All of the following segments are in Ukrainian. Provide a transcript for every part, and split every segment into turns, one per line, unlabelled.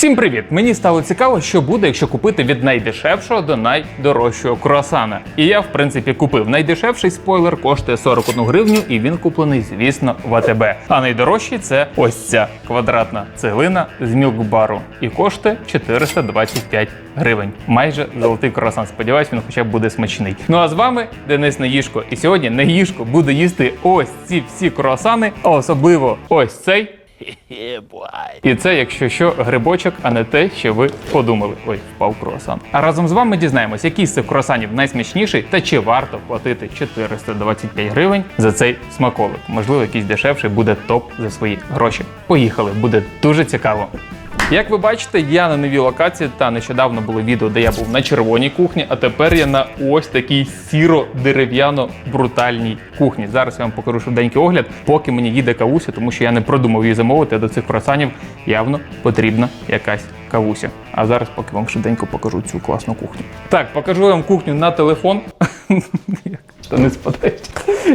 Всім привіт! Мені стало цікаво, що буде, якщо купити від найдешевшого до найдорожчого круасана. І я, в принципі, купив. Найдешевший спойлер коштує 41 гривню, і він куплений, звісно, в АТБ. А найдорожчий це ось ця квадратна цеглина з мілкбару. І коштує 425 гривень. Майже золотий круасан. Сподіваюсь, він хоча б буде смачний. Ну а з вами Денис Наїшко. І сьогодні Наїшко буде їсти ось ці всі круасани, а особливо ось цей. І це, якщо що, грибочок, а не те, що ви подумали. Ой, впав круасан. А разом з вами дізнаємось, який з цих круасанів найсмачніший та чи варто платити 425 гривень за цей смаколик. Можливо, якийсь дешевший буде топ за свої гроші. Поїхали, буде дуже цікаво. Як ви бачите, я на новій локації та нещодавно було відео, де я був на червоній кухні, а тепер я на ось такій сіро-дерев'яно-брутальній кухні. Зараз я вам покажу швиденький огляд, поки мені їде кавуся, тому що я не продумав її замовити. а До цих круасанів явно потрібна якась кавуся. А зараз поки вам швиденько покажу цю класну кухню. Так, покажу вам кухню на телефон. Не спадають.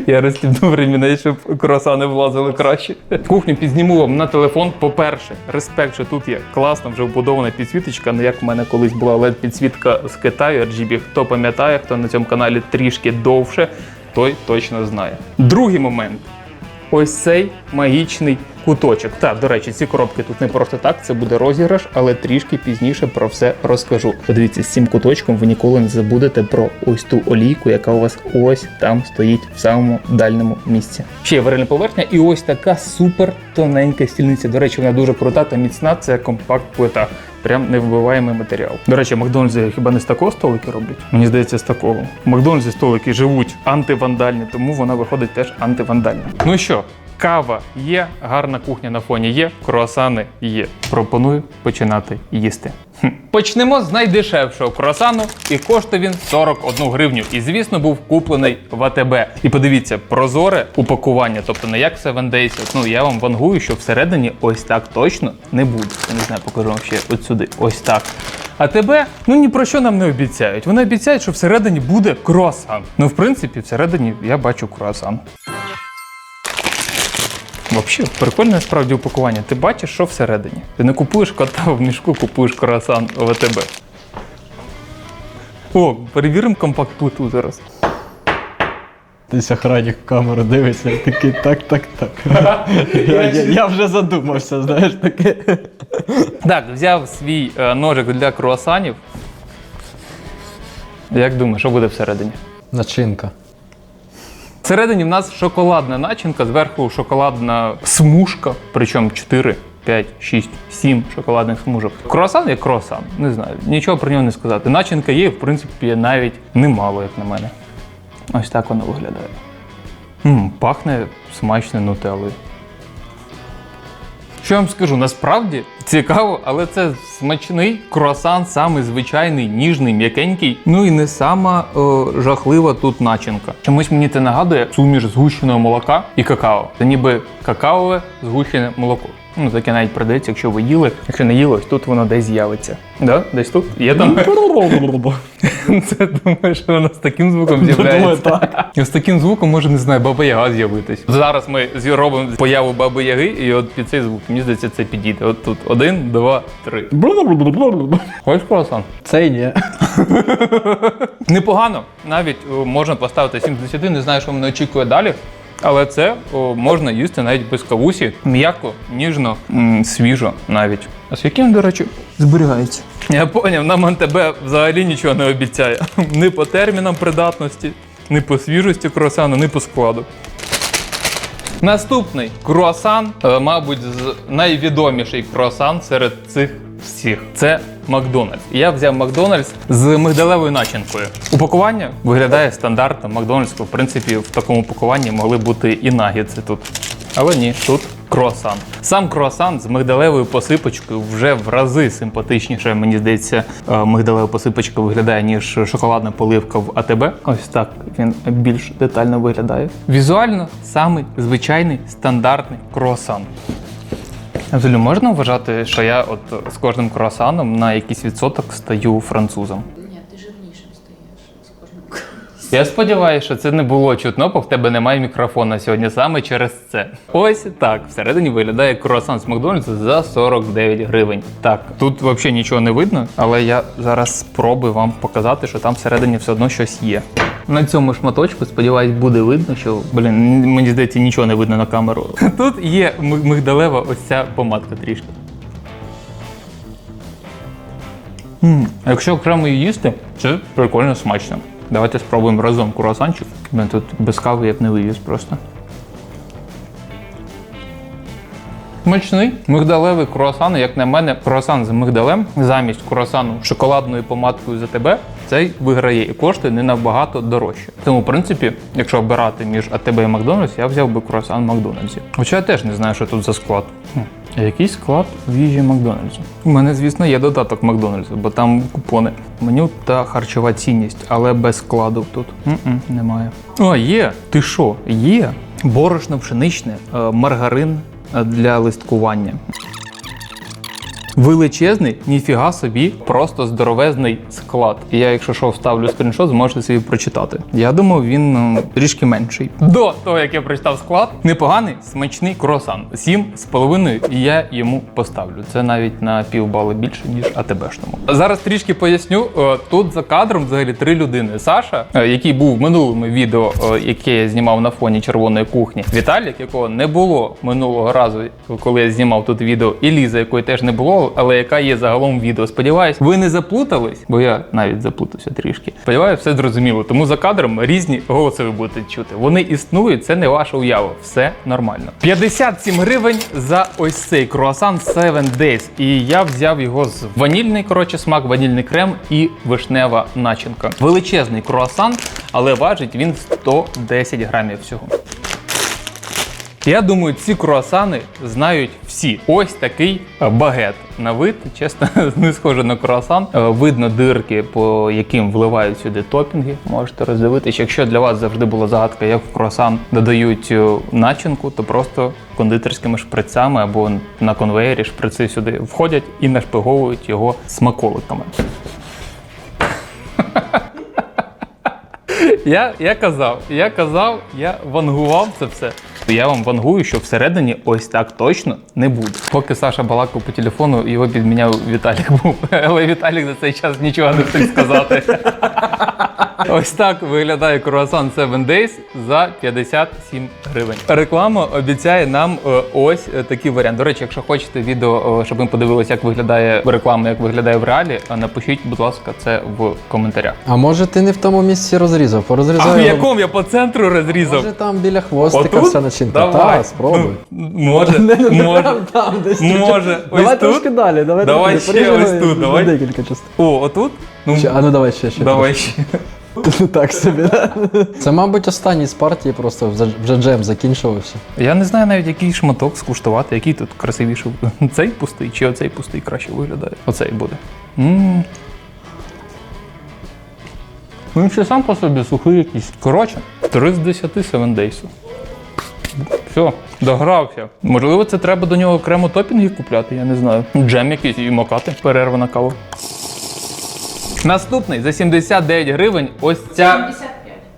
Я розстібнув ремінець, щоб круасани влазили краще. Кухню підзніму вам на телефон. По-перше, респект, що тут є класна вже вбудована підсвіточка. Не як в мене колись була led підсвітка з Китаю RGB. Хто пам'ятає, хто на цьому каналі трішки довше, той точно знає. Другий момент. Ось цей магічний куточок. Так, до речі, ці коробки тут не просто так, це буде розіграш, але трішки пізніше про все розкажу. Подивіться, з цим куточком ви ніколи не забудете про ось ту олійку, яка у вас ось там стоїть в самому дальньому місці. Ще є поверхня, і ось така супер тоненька стільниця. До речі, вона дуже крута та міцна. Це компакт-плита. Прям невбиваємий матеріал. До речі, в Макдональдсі хіба не з такого столики роблять? Мені здається, з такого. В Макдональдсі столики живуть антивандальні, тому вона виходить теж антивандальна. Ну що, кава є, гарна кухня на фоні є, круасани є. Пропоную починати їсти. Почнемо з найдешевшого круасану, і коштує він 41 гривню. І звісно, був куплений в АТБ. І подивіться, прозоре упакування, тобто не як в Seven Days. Ну я вам вангую, що всередині ось так точно не буде. Я не знаю, покажу вам ще от сюди. Ось так. А тебе ну ні про що нам не обіцяють. Вони обіцяють, що всередині буде круасан. Ну, в принципі, всередині я бачу круасан. Взагалі, прикольне справді упакування. Ти бачиш, що всередині. Ти не купуєш кота в мішку, купуєш круасан в АТБ. О, перевіримо компакт-плиту зараз.
Десь охранник в камеру дивиться і такий так, так, так. я, я, я вже задумався, знаєш, таке.
Так, взяв свій е, ножик для круасанів. Як думаєш, що буде всередині?
Начинка.
Всередині в нас шоколадна начинка, зверху шоколадна смужка, причому 4, 5, 6, 7 шоколадних смужок. Круасан як круасан, не знаю, нічого про нього не сказати. Начинка є, в принципі, навіть немало, як на мене. Ось так воно виглядає. м пахне смачно нутеллою. Що я вам скажу, насправді цікаво, але це смачний круасан, самий звичайний, ніжний, м'якенький. Ну і не сама о, жахлива тут начинка. Чомусь мені це нагадує суміш згущеного молока і какао. Це ніби какаове згущене молоко. Ну, таке навіть продається, якщо ви їли. Якщо не їли, ось тут воно десь з'явиться. Да? Десь тут? Є там? Це думаю, що вона з таким звуком
Думаю,
з'являється.
так.
І з таким звуком може, не знаю, баба Яга з'явитись. Зараз ми робимо появу баби Яги, і от під цей звук, мені здається, це підійде. От тут один, два, три. Хочеш круасан?
Цей ні.
Непогано. Навіть можна поставити 7 з 10, не знаю, що мене очікує далі. Але це о, можна їсти навіть без кавусі. М'яко, ніжно, м, свіжо навіть. А з яким, до речі, зберігається? Я поняв, нам НТБ взагалі нічого не обіцяє. Ні по термінам придатності, ні по свіжості круасану, ні по складу. Наступний круасан, е, мабуть, з- найвідоміший круасан серед цих всіх. Це Макдональдс. Я взяв Макдональдс з мигдалевою начинкою. Упакування виглядає стандартно макдональдського. В принципі, в такому упакуванні могли бути і нагідси тут. Але ні, тут круасан. Сам круасан з мигдалевою посипочкою вже в рази симпатичніше. Мені здається, е, мигдалева посипочка виглядає, ніж шоколадна поливка в АТБ. Ось так він більш детально виглядає. Візуально самий звичайний стандартний круасан. Взагалі можна вважати, що я от з кожним круасаном на якийсь відсоток стаю французом.
Ні, ти жирнішим стаєш з кожним кроком.
Я сподіваюся, що це не було чутно, бо в тебе немає мікрофона сьогодні саме через це. Ось так. Всередині виглядає круасан з Макдональдсу за 49 гривень. Так, тут взагалі нічого не видно, але я зараз спробую вам показати, що там всередині все одно щось є. На цьому шматочку, сподіваюсь, буде видно, що блін, мені здається, нічого не видно на камеру. Тут є мигдалева ось ця помадка трішки. М, а Якщо окремо її їсти, це прикольно смачно. Давайте спробуємо разом круасанчик. Блін, Тут без кави я б не вивіз просто. Смачний мигдалевий круасан, як на мене, круасан з мигдалем замість круасану шоколадною помадкою за тебе, цей виграє і коштує не набагато дорожче. Тому, в принципі, якщо обирати між АТБ і Макдональдс, я взяв би круасан Макдональдсі. Хоча я теж не знаю, що тут за склад. Який склад в їжі Макдональдсу? У мене, звісно, є додаток Макдональдсу, бо там купони. Меню та харчова цінність, але без складу тут. М-м, немає. О, є! Ти що? Є? Борошно пшеничне, е, маргарин е, для листкування. Величезний, ніфіга собі, просто здоровезний склад. Я, якщо що, вставлю скріншот, зможете собі прочитати. Я думав, він м, трішки менший. До того, як я прочитав склад, непоганий, смачний круасан. Сім з половиною, і я йому поставлю. Це навіть на півбали більше, ніж АТБшному. Зараз трішки поясню. Е, Тут за кадром взагалі три людини. Саша, е, який був в минулому відео, е, яке я знімав на фоні червоної кухні. Віталік, якого не було минулого разу, коли я знімав тут відео, і Ліза, якої теж не було, але яка є загалом відео. Сподіваюсь, ви не заплутались, бо я навіть заплутався трішки. Сподіваюсь, все зрозуміло. Тому за кадром різні голоси ви будете чути. Вони існують, це не ваша уява. Все нормально. 57 гривень за ось цей круасан 7 Days. І я взяв його з ванільний, коротше, смак, ванільний крем і вишнева начинка. Величезний круасан, але важить він 110 грамів всього. Я думаю, ці круасани знають всі. Ось такий багет. На вид, чесно, не схоже на круасан. Е, Видно дирки, по яким вливають сюди топінги. Можете роздивитися. Якщо для вас завжди була загадка, як в круасан додають е, начинку, то просто кондитерськими шприцями або на конвеєрі шприци сюди входять і нашпиговують його смаколиками. Я, я казав, я казав, я вангував це все. Я вам вангую, що всередині ось так точно не буде. Поки Саша балакав по телефону, його підміняв Віталік був. Але Віталік за цей час нічого не встиг сказати. Ось так виглядає круасан 7 Days за 57 гривень. Реклама обіцяє нам е, ось е, такий варіант. До речі, якщо хочете відео, е, щоб ми подивилися, як виглядає реклама, як виглядає в реалі, напишіть, будь ласка, це в коментарях.
А може ти не в тому місці розрізав?
А в якому я по центру розрізав?
Може там біля хвостика
Отут?
вся начинка.
Давай.
Та, спробуй.
Ну, Може, може.
Там десь.
Може, ось
Давай
тут?
трошки далі. Давай,
Давай
трошки.
ще
Поріжемо
ось тут,
на
давай.
Декілька частин.
О, отут? Ну,
Ще, а ну давай ще, ще.
давай ще.
трошки. Так собі, да? Це, мабуть, останній з партії, просто вже- вже джем закінчувався.
Я не знаю навіть, який шматок скуштувати, який тут красивіший. Цей пустий чи оцей пустий краще виглядає. Оцей буде. м Він ще сам по собі сухий якийсь. Коротше, 3 з 10 7 Days. Все, догрався. Можливо, це треба до нього окремо топінги купляти, я не знаю. Джем якийсь і макати. Перерва на каву. Наступний за 79 гривень ось ця.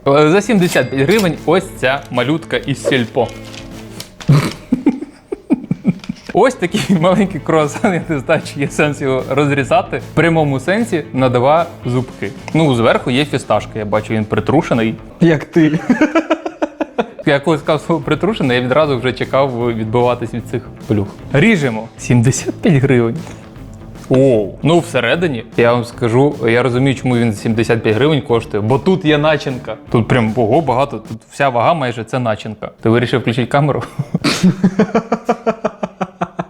55.
Е, За 75 гривень ось ця малютка із сільпо. Ось такий маленький круасан, я не знаю, чи є сенс його розрізати. В прямому сенсі на два зубки. Ну, зверху є фісташка, я бачу, він притрушений.
Як ти.
Я коли сказав слово притрушений, я відразу вже чекав відбиватись від цих плюх. Ріжемо 75 гривень. О, ну всередині я вам скажу, я розумію, чому він 75 гривень коштує, бо тут є начинка. Тут прям ого багато. Тут вся вага майже це начинка. Ти вирішив включити камеру?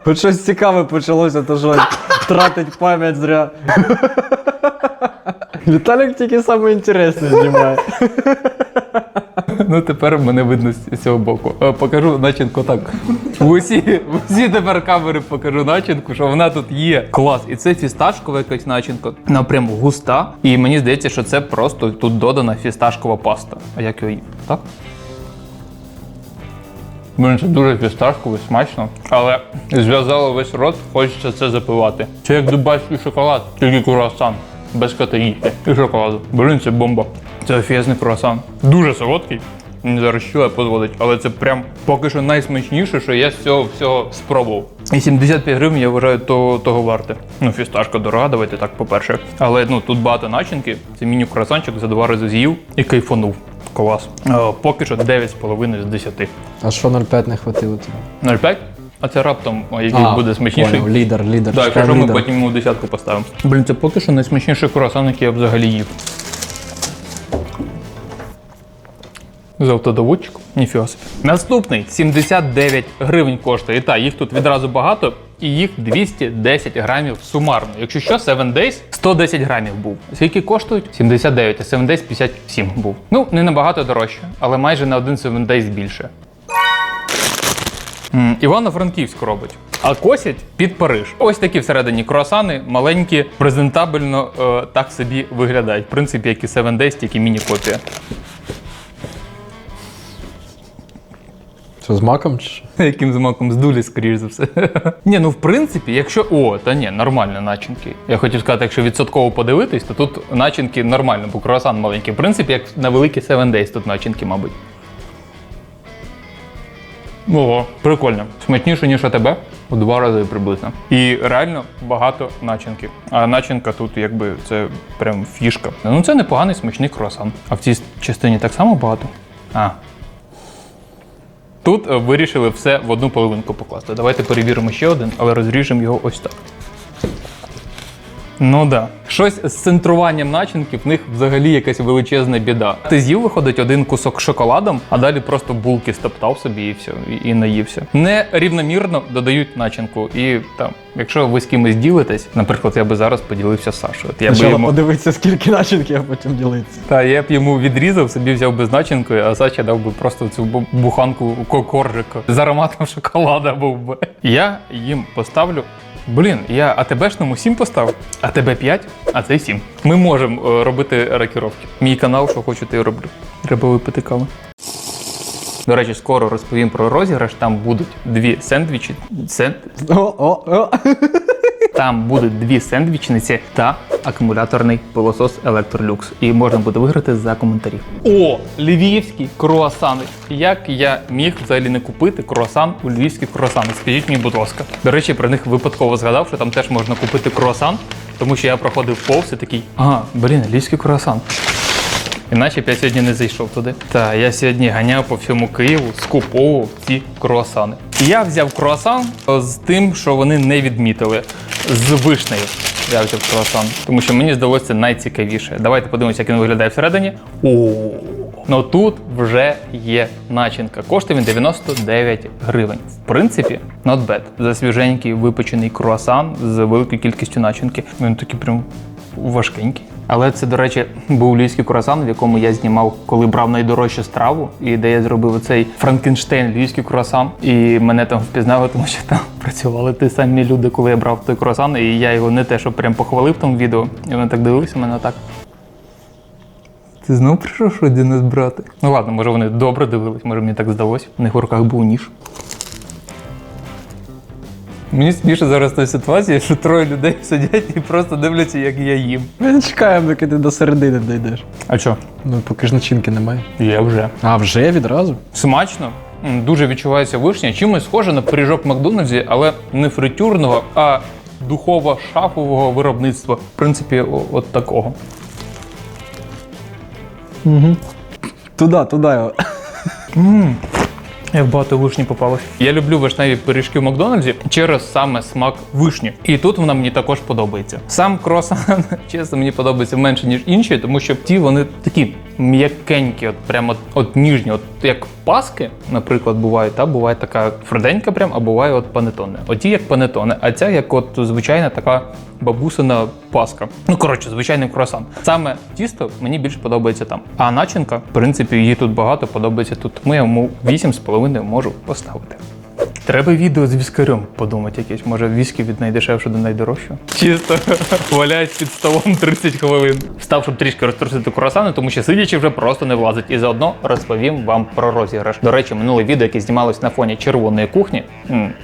Хоч щось цікаве почалося, то що тратить пам'ять зря. Віталік тільки саме інтересне знімає.
Ну тепер мене видно з цього боку. Е, Покажу начинку так. В усі, в усі тепер камери покажу начинку, що вона тут є. Клас. І це фісташкова якась начинка. Вона прям густа. І мені здається, що це просто тут додана фісташкова паста. А як його їв? Так? Блін, це дуже фісташково, смачно, але зв'язало весь рот, хочеться це запивати. Це як дубайський шоколад, тільки круасан, без кофеїнки і шоколаду. Блін, це бомба. Це офігезний круасан. Дуже солодкий. Мені зараз щула позволить, але це прям поки що найсмачніше, що я з цього всього спробував. І 75 гривень я вважаю того, того варте. Ну, фісташка дорога, давайте так, по-перше. Але ну тут багато начинки. Це міні-круасанчик за два рази з'їв і кайфанув. Клас. Е, поки що 9,5 з 10.
А що 0,5 не хватило тобі?
0,5? А це раптом, а який буде смачніший.
Поняв, лідер, лідер.
Так, якщо ми потім йому десятку поставимо. Блін, це поки що найсмачніший круасан, який я взагалі їв. З автодоводчиком? Ніфіга собі. Наступний 79 гривень коштує. І так, їх тут відразу багато, і їх 210 грамів сумарно. Якщо що, 7 Days 110 грамів був. Скільки коштують? 79, а 7 Days 57 був. Ну, не набагато дорожче, але майже на один 7 Days більше. Івано-Франківськ робить. А косять під Париж. Ось такі всередині круасани, маленькі, презентабельно е, так собі виглядають. В принципі, як і 7 Days, тільки міні-копія.
Що з маком чи?
Яким змаком з дулі, скоріш за все. Ні, ну в принципі, якщо. О, та ні, нормально начинки. Я хотів сказати, якщо відсотково подивитись, то тут начинки нормально, бо круасан маленький. В принципі, як на великі 7 Days тут начинки, мабуть. Ого, прикольно. Смачніше, ніж АТБ у два рази приблизно. І реально багато начинки. А начинка тут, якби, це прям фішка. Ну це непоганий смачний круасан. А в цій частині так само багато. А, Тут е, вирішили все в одну половинку покласти. Давайте перевіримо ще один, але розріжемо його ось так. Ну да. Щось з центруванням начинки в них взагалі якась величезна біда. Ти з'їв, виходить, один кусок шоколадом, а далі просто булки стоптав собі і все, і, і наївся. Нерівномірно додають начинку. І там, якщо ви з кимось ділитесь, наприклад, я би зараз поділився з Сашою. От я би
Спочатку
йому...
подивитися, скільки начинки, а потім ділитися.
Та я б йому відрізав, собі взяв би з начинкою, а Сача дав би просто цю бу- буханку ко- коржика з ароматом шоколада був би. Я їм поставлю. Блін, я АТБшному 7 поставив, тебе 5, а цей 7. Ми можемо е, робити рокіровки. Мій канал, що хочу, те роблю. Треба випити каву. До речі, скоро розповім про розіграш. Там будуть дві сендвічі. Сен...
О, о, о.
Там будуть дві сендвічниці та акумуляторний пилосос Electrolux. І можна буде виграти за коментарі. О, львівські круасани. Як я міг взагалі не купити круасан у львівські круасани? Скажіть мені, будь ласка. До речі, про них випадково згадав, що там теж можна купити круасан, тому що я проходив повз і такий, ага, блін, львівський круасан. Іначе б я сьогодні не зайшов туди. Та я сьогодні ганяв по всьому Києву, скуповував ці круасани. І я взяв круасан з тим, що вони не відмітили. З вишнею. Я взяв круасан, тому що мені здалося найцікавіше. Давайте подивимося, як він виглядає всередині. О, ну тут вже є начинка. Коштує він 99 гривень. В принципі, not bad. За свіженький випечений круасан з великою кількістю начинки. Він такий прям важкенький. Але це, до речі, був львівський круасан, в якому я знімав, коли брав найдорожчу страву, і де я зробив оцей Франкенштейн львівський круасан. І мене там впізнали, тому що там працювали ті самі люди, коли я брав той круасан, і я його не те, що прям похвалив в тому відео. І вони так дивилися мене так. Ти знов прийшов що нас брати? Ну ладно, може вони добре дивились, може мені так здалось. У них в руках був ніж. Мені сміше зараз та ситуація, що троє людей сидять і просто дивляться, як я їм.
Ми не чекаємо, доки ти до середини дійдеш.
А що?
Ну, поки ж начинки немає.
Я вже.
А, вже відразу?
Смачно, дуже відчувається вишня. Чимось схоже на пиріжок Макдональдсі, але не фритюрного, а духово-шафового виробництва. В принципі, от такого.
Туди, туди його.
Як багато вишні попалось. Я люблю вишневі пиріжки в Макдональдсі через саме смак вишні. І тут вона мені також подобається. Сам круасан, чесно, мені подобається менше, ніж інші, тому що ті вони такі м'якенькі, от прямо от, от ніжні. От як паски, наприклад, бувають, та буває така фреденька, прям, а буває от панетоне. Оті як панетоне, а ця як от звичайна така бабусина паска. Ну коротше, звичайний круасан. Саме тісто мені більше подобається там. А начинка, в принципі, її тут багато, подобається тут. Я йому 8,5 можу поставити. Треба відео з віскарем подумати якесь. Може, віскі від найдешевшого до найдорожчого. Чисто валяють під столом 30 хвилин. Встав, щоб трішки розтрусити круасани, тому що сидячи вже просто не влазить. І заодно розповім вам про розіграш. До речі, минуле відео, яке знімалось на фоні червоної кухні,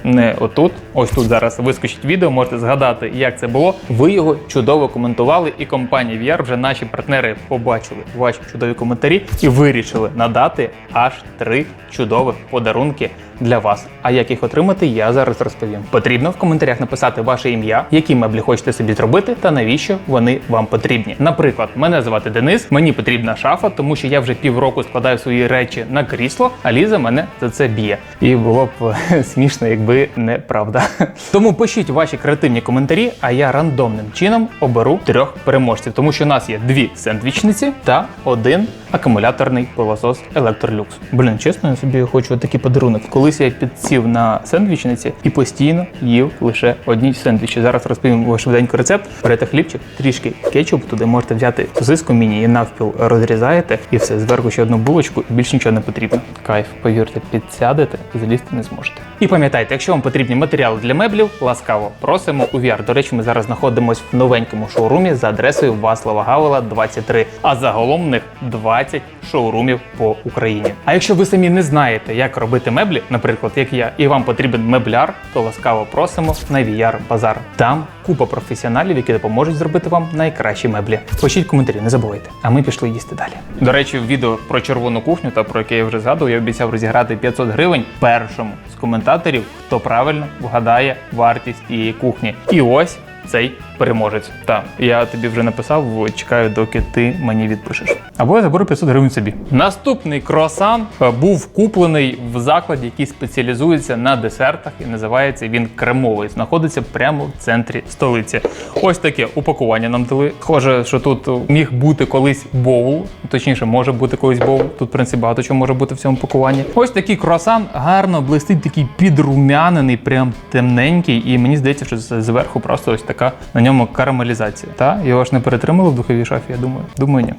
не отут. Ось тут зараз вискочить відео, можете згадати, як це було. Ви його чудово коментували, і компанія VR, вже наші партнери побачили ваші чудові коментарі і вирішили надати аж три чудових подарунки для вас. А як їх отримати, я зараз розповім. Потрібно в коментарях написати ваше ім'я, які меблі хочете собі зробити, та навіщо вони вам потрібні. Наприклад, мене звати Денис, мені потрібна шафа, тому що я вже півроку складаю свої речі на крісло, а Ліза мене за це б'є. І було б е, смішно, якби не правда. Тому пишіть ваші креативні коментарі, а я рандомним чином оберу трьох переможців, тому що у нас є дві сендвічниці та один акумуляторний пилосос Electrolux. Блін, чесно, я собі хочу такий подарунок. Колись я підсів на сендвічниці і постійно їв лише одні сендвічі. Зараз розповім швиденько рецепт. Берете хлібчик, трішки кетчуп, туди можете взяти сосиску міні і навпіл розрізаєте, і все, зверху ще одну булочку, і більше нічого не потрібно. Кайф, повірте, підсядете, залізти не зможете. І пам'ятайте, якщо вам потрібні матеріали для меблів, ласкаво просимо у VR. До речі, ми зараз знаходимося в новенькому шоурумі за адресою Васлава Гавела 23. А загалом в них 20 шоурумів по Україні. А якщо ви самі не знаєте, як робити меблі, наприклад, як я, і вам потрібен мебляр, то ласкаво просимо на VR Базар. Там купа професіоналів, які допоможуть зробити вам найкращі меблі. Пишіть коментарі, не забувайте. А ми пішли їсти далі. До речі, в відео про червону кухню та про яке я вже згадував, я обіцяв розіграти 500 гривень першому з коментаторів, хто правильно вгадає вартість тієї кухні. І ось цей переможець. Так, я тобі вже написав, чекаю, доки ти мені відпишеш. Або я заберу 500 гривень собі. Наступний круасан е, був куплений в закладі, який спеціалізується на десертах, і називається він кремовий. Знаходиться прямо в центрі столиці. Ось таке упакування нам дали. Схоже, що тут міг бути колись боул, точніше, може бути колись боул. Тут, в принципі, багато чого може бути в цьому пакуванні. Ось такий круасан гарно блистить, такий підрумянений, прям темненький. І мені здається, що зверху просто ось така на ньому карамелізація. Та його ж не перетримали в духовій шафі, я думаю. Думаю, ні.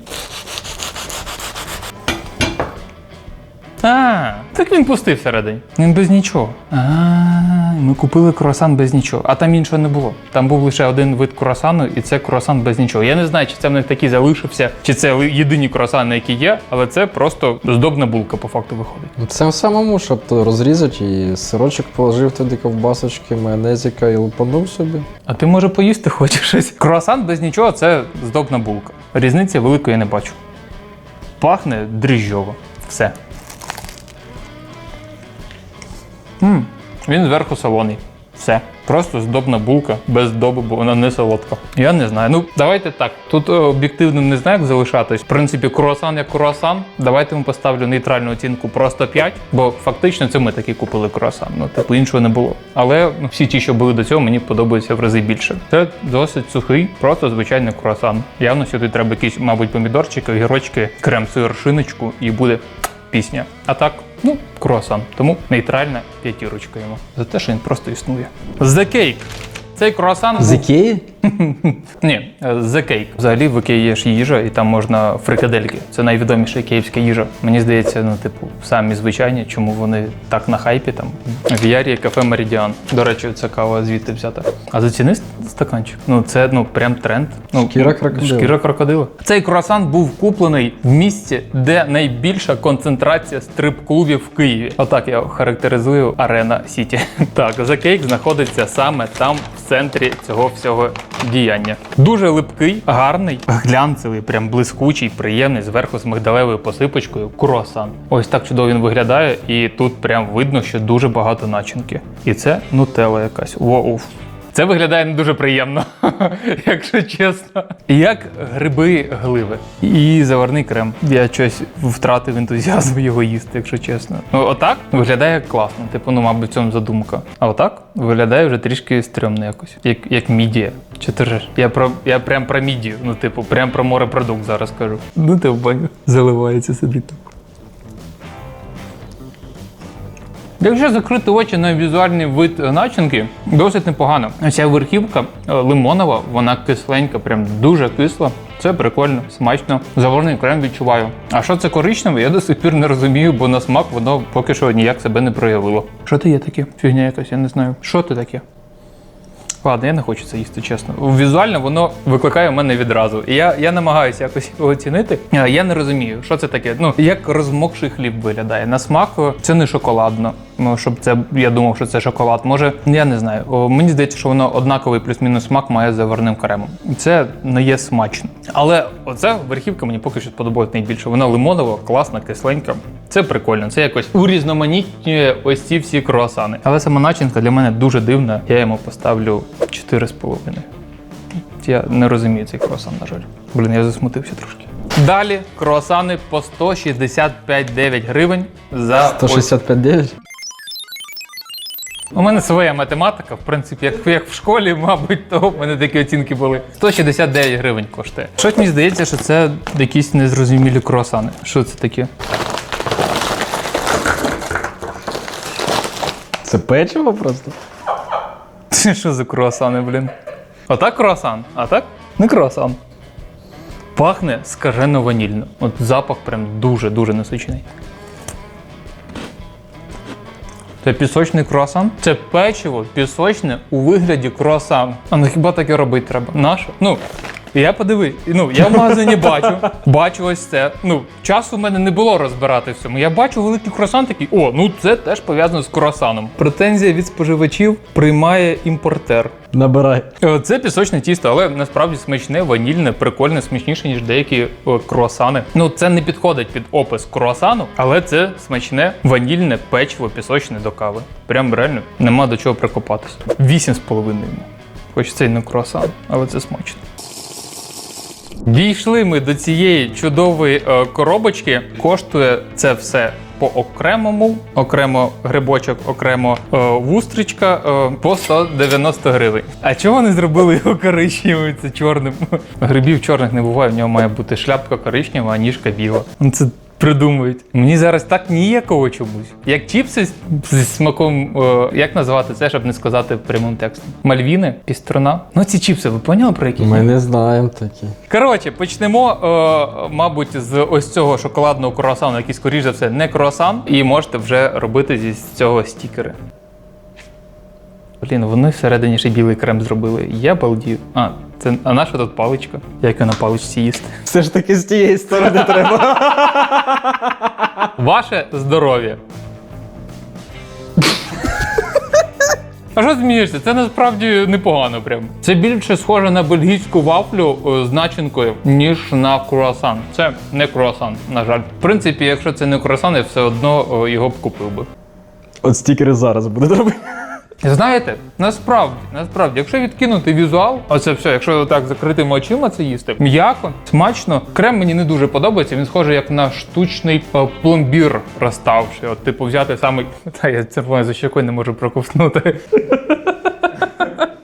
А, так він пустий всередині. Він без нічого. А, ми купили круасан без нічого. А там іншого не було. Там був лише один вид круасану, і це круасан без нічого. Я не знаю, чи це в них такий залишився, чи це єдині круасани, які є, але це просто здобна булка по факту виходить.
Ну, Це самому, щоб то розрізати і сирочок положив туди ковбасочки, майонезика і лупанув собі.
А ти може поїсти хочеш щось? Круасан без нічого це здобна булка. Різниці великої я не бачу. Пахне дріжджово. Все. М він зверху солоний. Все. Просто здобна булка без доби, бо вона не солодка. Я не знаю. Ну, давайте так. Тут е, об'єктивно не знаю, як залишатись. В принципі, круасан як круасан. Давайте йому поставлю нейтральну оцінку просто 5, бо фактично це ми таки купили круасан. Ну, типу, іншого не було. Але ну, всі ті, що були до цього, мені подобаються в рази більше. Це досить сухий, просто звичайний круасан. Явно сюди треба якісь, мабуть, помідорчики, огірочки, крем сир, шиночку і буде пісня. А так, ну, круасан. Тому нейтральна п'ятірочка йому. За те, що він просто існує. The Cake. Цей круасан. The
Ікеї?
ні, The Cake. Взагалі в Ікеї є ж їжа, і там можна фрикадельки. Це найвідоміша київська їжа. Мені здається, ну, типу, самі звичайні, чому вони так на хайпі там. В Ярі кафе Меридіан. До речі, ця кава звідти взята. А заціни стаканчик. Ну, це ну прям тренд. Ну,
Шкіра крокодила.
Шкіра крокодила. Цей круасан був куплений в місці, де найбільша концентрація стрип-клубів в Києві. Отак я характеризую Арена Сіті. Так, The Cake знаходиться саме там, в центрі цього всього діяння. Дуже липкий, гарний, глянцевий, прям блискучий, приємний, зверху з мигдалевою посипочкою. Круасан. Ось так чудово він виглядає, і тут прям видно, що дуже багато начинки. І це нутела якась. Воу. Це виглядає не дуже приємно, якщо чесно. Як гриби гливи і заварний крем. Я щось втратив ентузіазм його їсти, якщо чесно. Ну, отак виглядає класно. Типу, ну, мабуть, в цьому задумка. А отак виглядає вже трішки стрьомно якось. Як, як мідія. Чи ти ж? Я про я прям про мідію. Ну, типу, прям про морепродукт зараз кажу. Ну, ти в баню заливається собі так. Якщо закрити очі на візуальний вид е, начинки, досить непогано. Ця верхівка е, лимонова, вона кисленька, прям дуже кисла. Це прикольно, смачно. Заварний крем відчуваю. А що це коричневе, я до сих пір не розумію, бо на смак воно поки що ніяк себе не проявило. Що ти є таке? Фігня якась, я не знаю. Що ти таке? Ладно, я не хочу це їсти, чесно. Візуально воно викликає в мене відразу. І я, я намагаюся якось його оцінити. Я не розумію, що це таке. Ну, як розмокший хліб виглядає. На смак е, це не шоколадно. Ну, щоб це я думав, що це шоколад. Може, я не знаю. О, мені здається, що воно однаковий плюс-мінус смак має з заварним кремом. Це не є смачно. Але оця верхівка мені поки що сподобалась найбільше. Вона лимонова, класна, кисленька. Це прикольно. Це якось урізноманітнює ось ці всі круасани. Але сама начинка для мене дуже дивна. Я йому поставлю 4,5. Я не розумію цей круасан, на жаль. Блін, я засмутився трошки. Далі круасани по 165,9 гривень за ось
165,9?
у мене своя математика, в принципі, як, як в школі, мабуть, то в мене такі оцінки були. 169 гривень коштує. Щось мені здається, що це якісь незрозумілі круасани. Що це таке?
Це печиво просто?
Що за круасани, блін? Отак круасан, а так не круасан. Пахне скажено ванільно. От запах прям дуже-дуже насичений. Це пісочний круасан? Це печиво пісочне у вигляді круасан. А ну хіба таке робити треба? Наше? Ну, я подивись, ну я в магазині бачу, бачу ось це. Ну, часу в мене не було розбирати в цьому. Я бачу великий круасан такий, о, ну це теж пов'язано з круасаном. Претензія від споживачів приймає імпортер.
Набирай.
Е, Це пісочне тісто, але насправді смачне, ванільне, прикольне, смачніше, ніж деякі е, круасани. Ну, це не підходить під опис круасану, але це смачне, ванільне печиво пісочне до кави. Прям реально нема до чого прикопатися. Вісім з половиною. Хоч це й не круасан, але це смачно. Дійшли ми до цієї чудової е, коробочки. Коштує це все по окремому, окремо грибочок, окремо е, вустричка е, по 190 гривень. А чого не зробили його коричневим? Це чорним? Грибів чорних не буває. В нього має бути шляпка коричнева, а ніжка біла. Ну, Це придумують. Мені зараз так ніякого чомусь. Як чіпси з- зі смаком, о, як назвати це, щоб не сказати прямим текстом. Мальвіни, піструна. Ну ці чіпси, ви поняли про які?
Ми не знаємо такі.
Коротше, почнемо, о, мабуть, з ось цього шоколадного круасану, який, скоріш за все, не круасан, і можете вже робити зі цього стікери. Блін, вони всередині ще білий крем зробили. Я балдію. А, це а наша тут паличка. Як на паличці їсти?
Все ж таки з тієї сторони треба.
Ваше здоров'я. А що змієшся? Це насправді непогано прям. Це більше схоже на бельгійську вафлю е, з начинкою, ніж на круасан. Це не круасан, на жаль. В принципі, якщо це не круасан, я все одно е, його б купив би.
От стікери зараз будуть робити.
Знаєте, насправді, насправді, якщо відкинути візуал, оце все, якщо так закритими очима це їсти, м'яко, смачно. Крем мені не дуже подобається. Він схожий як на штучний е, пломбір розставший. От, типу, взяти самий. Та я це за щекою не можу проковтнути.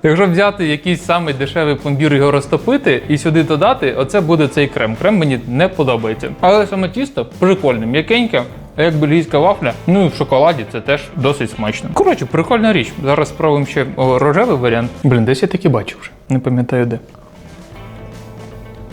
Якщо взяти якийсь самий дешевий пломбір його розтопити і сюди додати, оце буде цей крем. Крем мені не подобається. Але саме тісто прикольне, м'якеньке. А як бельгійська вафля, ну і в шоколаді це теж досить смачно. Коротше, прикольна річ. Зараз спробуємо ще рожевий варіант. Блін, десь я таки бачив вже. Не пам'ятаю де.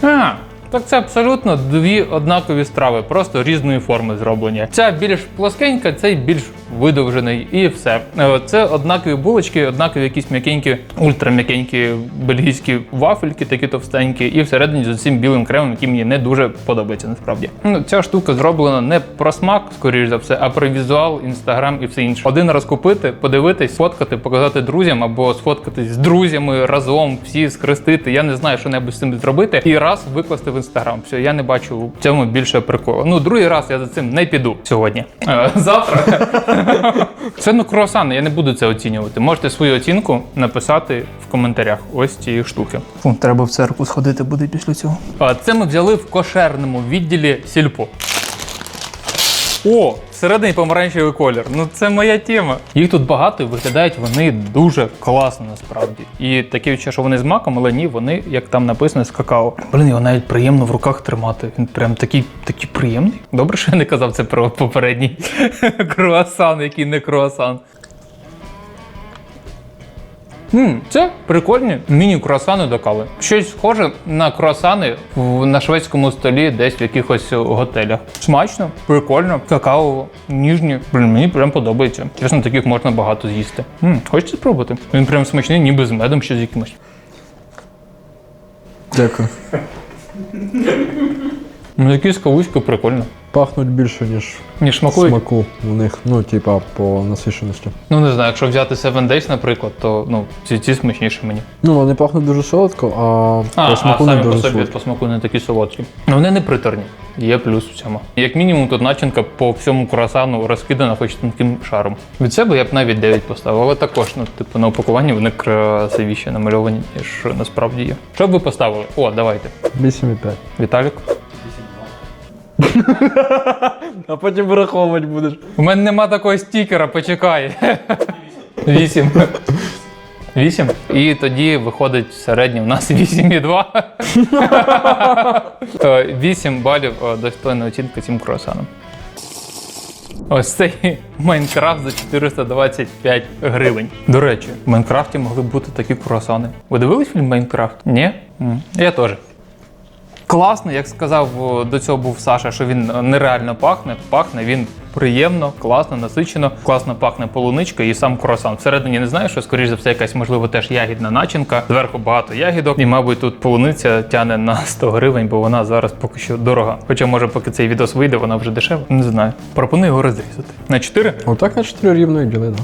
А, так це абсолютно дві однакові страви, просто різної форми зроблені. Ця більш плоскенька, цей більш видовжений, і все. Е, Це однакові булочки, однакові якісь м'якенькі, ультрам'якенькі бельгійські вафельки, такі товстенькі, і всередині з цим білим кремом, який мені не дуже подобається насправді. Ну, ця штука зроблена не про смак, скоріш за все, а про візуал, інстаграм і все інше. Один раз купити, подивитись, сфоткати, показати друзям або сфоткатись з друзями разом, всі скрестити. Я не знаю, що небудь з цим зробити, і раз викласти в інстаграм. Все, я не бачу в цьому більше приколу. Ну, другий раз я за цим не піду сьогодні. Е, Завтра. Це ну круасани, я не буду це оцінювати. Можете свою оцінку написати в коментарях ось цієї штуки. Фу, треба в церкву сходити буде після цього. А це ми взяли в кошерному відділі сільпо. О, всередині помаранчевий колір. Ну це моя тема. Їх тут багато і виглядають вони дуже класно насправді. І таке відчуття, що вони з маком, але ні, вони, як там написано, з какао. Блін, його навіть приємно в руках тримати. Він прям такий, такий приємний. Добре, що я не казав це про попередній круасан, який не круасан. М, це прикольні міні-круасани до кави. Щось схоже на круасани на шведському столі, десь в якихось готелях. Смачно, прикольно, какао, ніжні. Блін, мені прям подобається. Чесно, таких можна багато з'їсти. М, хочете спробувати? Він прям смачний, ніби з медом ще з якимось.
Дякую.
Ну, такі з кавуською прикольно.
Пахнуть більше, ніж
Ніж смакують.
смаку у них. Ну, типа, по насиченості.
Ну не знаю, якщо взяти Seven Days, наприклад, то ну, ці, ці смачніші мені.
Ну, вони пахнуть дуже солодко, а,
А,
по
а
смаку не
самі по собі
солодко.
по смаку не такі солодкі. Ну вони не приторні. Є плюс в цьому. Як мінімум, тут начинка по всьому круасану розкидана хоч тонким шаром. Від себе я б навіть 9 поставив, але також, ну, типу, на упакуванні вони красивіші намальовані, ніж насправді є. Що б ви поставили? О, давайте.
8,5.
Віталік.
А потім враховувати будеш.
У мене нема такого стікера, почекай. Вісім. Вісім. І тоді виходить середнє у нас 8,2. Е, Вісім балів достойна оцінка цим круасанам. Ось цей Майнкрафт за 425 гривень. До речі, в Майнкрафті могли бути такі круасани. Ви дивились фільм Майнкрафт? Ні? Я теж. Класно, як сказав до цього був Саша, що він нереально пахне. Пахне він приємно, класно, насичено, класно пахне полуничка і сам круасан. Всередині не знаю, що скоріш за все якась можливо теж ягідна начинка. Зверху багато ягідок, і мабуть тут полуниця тяне на 100 гривень, бо вона зараз поки що дорога. Хоча може, поки цей відос вийде, вона вже дешева. Не знаю. Пропоную його розрізати. На 4?
Отак на 4 рівно і.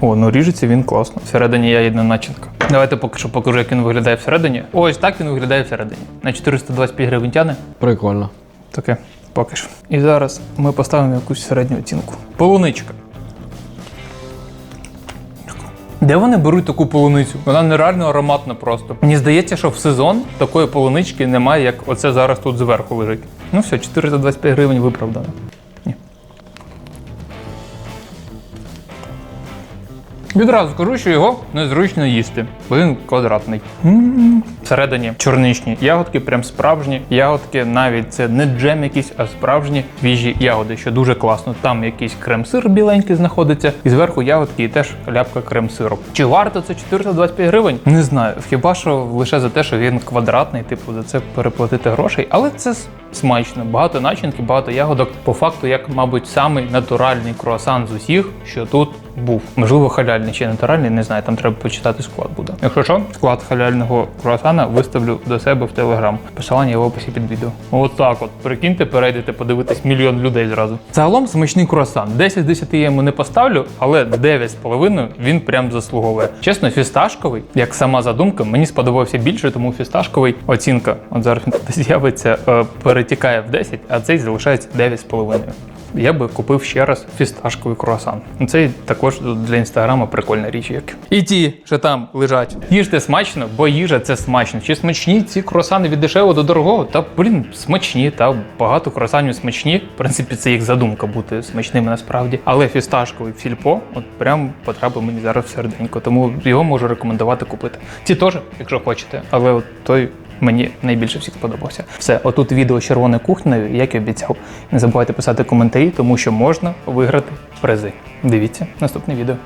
О, ну ріжеться він класно. Всередині ягідна начинка. Давайте поки що покажу, як він виглядає всередині. Ось так він виглядає всередині. На 425 гривень тяне.
Прикольно.
Таке поки що. І зараз ми поставимо якусь середню оцінку. Полуничка. Де вони беруть таку полуницю? Вона нереально ароматна просто. Мені здається, що в сезон такої полунички немає, як оце зараз тут зверху лежить. Ну все, 425 гривень виправдано. Відразу скажу, що його незручно їсти, він квадратний. Всередині чорничні ягодки, прям справжні ягодки, навіть це не джем якийсь, а справжні свіжі ягоди, що дуже класно. Там якийсь крем-сир біленький знаходиться, і зверху ягодки і теж ляпка крем-сиру. Чи варто це 425 гривень? Не знаю. Хіба що лише за те, що він квадратний, типу за це переплатити грошей, але це смачно. Багато начинки, багато ягодок. По факту, як, мабуть, самий натуральний круасан з усіх, що тут був. Можливо, халяльний чи натуральний, не знаю, там треба почитати склад буде. Якщо що, склад халяльного круасана виставлю до себе в телеграм. Посилання в описі під відео. От так от. Прикиньте, перейдете, подивитись мільйон людей зразу. Загалом смачний круасан. 10 з 10 я йому не поставлю, але 9,5 він прям заслуговує. Чесно, фісташковий, як сама задумка, мені сподобався більше, тому фісташковий оцінка. От зараз з'явиться, е, перетікає в 10, а цей залишається 9,5 я би купив ще раз фісташковий круасан. Це також для інстаграма прикольна річ. Як. І ті, що там лежать. Їжте смачно, бо їжа це смачно. Чи смачні ці круасани від дешевого до дорогого? Та блін, смачні, та багато круасанів смачні. В принципі, це їх задумка бути смачними насправді. Але фісташковий в сільпо, от прям потрапив мені зараз в серденько. Тому його можу рекомендувати купити. Ці теж, якщо хочете, але от той Мені найбільше всіх сподобався. Все, отут відео з червоною кухнею, як і обіцяв. Не забувайте писати коментарі, тому що можна виграти призи. Дивіться наступне відео.